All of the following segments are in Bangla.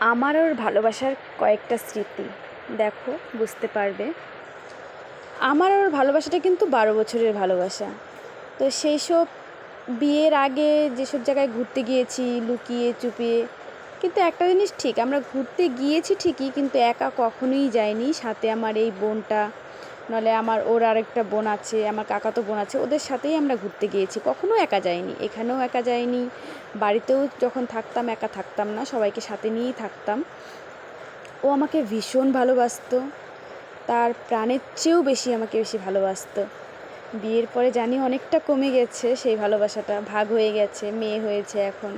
আমার ওর ভালোবাসার কয়েকটা স্মৃতি। দেখো, বুঝতে পারবে। আমার ওর ভালোবাসাটা কিন্তু বারো বছরের ভালোবাসা। তো সেই সব বিয়ের আগে যেসব জায়গায় ঘুরতে গিয়েছি, লুকিয়ে চুপিয়ে, কিন্তু একটা জিনিস ঠিক, আমরা ঘুরতে গিয়েছি ঠিকই, কিন্তু একা কখনোই যাইনি। সাথে আমার এই বোনটা নাহলে আমার ওর আরেকটা বোন আছে, আমার কাকা তো বোন আছে, ওদের সাথেই আমরা ঘুরতে গিয়েছি। কখনো একা যাইনি, এখানেও একা যাইনি, বাড়িতেও যখন থাকতাম একা থাকতাম না, সবাইকে সাথে নিয়েই থাকতাম। ও আমাকে ভীষণ ভালোবাসতো, তার প্রাণের চেয়েও বেশি আমাকে বেশি ভালোবাসতো। বিয়ের পরে জানি অনেকটা কমে গেছে সেই ভালোবাসাটা, ভাগ হয়ে গেছে, মেয়ে হয়েছে এখন।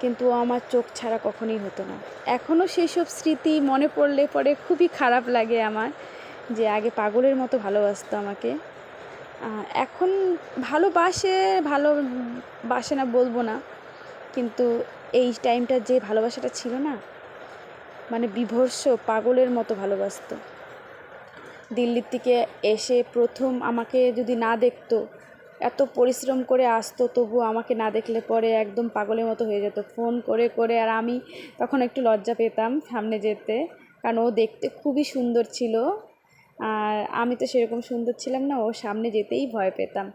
কিন্তু ও আমার চোখ ছাড়া কখনোই হতো না। এখনও সেই সব স্মৃতি মনে পড়লে পরে খুবই খারাপ লাগে আমার। যে আগে পাগলের মতো ভালোবাসতো আমাকে। এখন ভালোবাসে, ভালো বাসে না বলব না। কিন্তু এই টাইমটা যে ভালোবাসাটা ছিল না মানে বিভৎস পাগলের মতো ভালোবাসতো। দিল্লির থেকে এসে প্রথম আমাকে যদি না দেখতো, এত পরিশ্রম করে আসতো, তবু আমাকে না দেখলে পরে একদম পাগলের মতো হয়ে যেত। ফোন করে করে আর আমি তখন একটু লজ্জা পেতাম সামনে যেতে। কারণ ও দেখতে খুবই সুন্দর ছিল। আর আমি তো সেরকম সুন্দর ছিলাম না, ওর সামনে যেতেই ভয় পেতাম।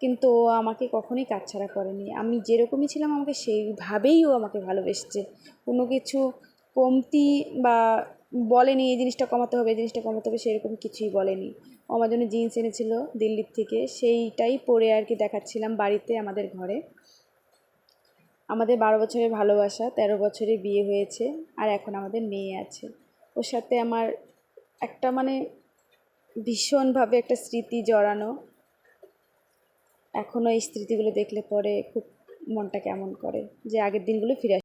কিন্তু ও আমাকে কখনোই কাছছাড়া করেনি। আমি যেরকমই ছিলাম, আমাকে সেইভাবেই ও আমাকে ভালোবেসেছে। কোনো কিছু কমতি বা বলেনি, এই জিনিসটা কমাতে হবে, এই জিনিসটা কমাতে হবে, সেরকম কিছুই বলেনি। আমার জন্য জিন্স এনেছিল দিল্লির থেকে। সেইটাই পরে আর কি দেখাচ্ছিলাম বাড়িতে আমাদের ঘরে। আমাদের বারো বছরের ভালোবাসা, তেরো বছরে বিয়ে হয়েছে, আর এখন আমাদের মেয়ে আছে। ওর সাথে আমার একটা মানে ভীষণভাবে একটা স্মৃতি জড়ানো। এখনও এই স্মৃতিগুলো দেখলে পরে খুব মনটা কেমন করে যে আগের দিনগুলো ফিরে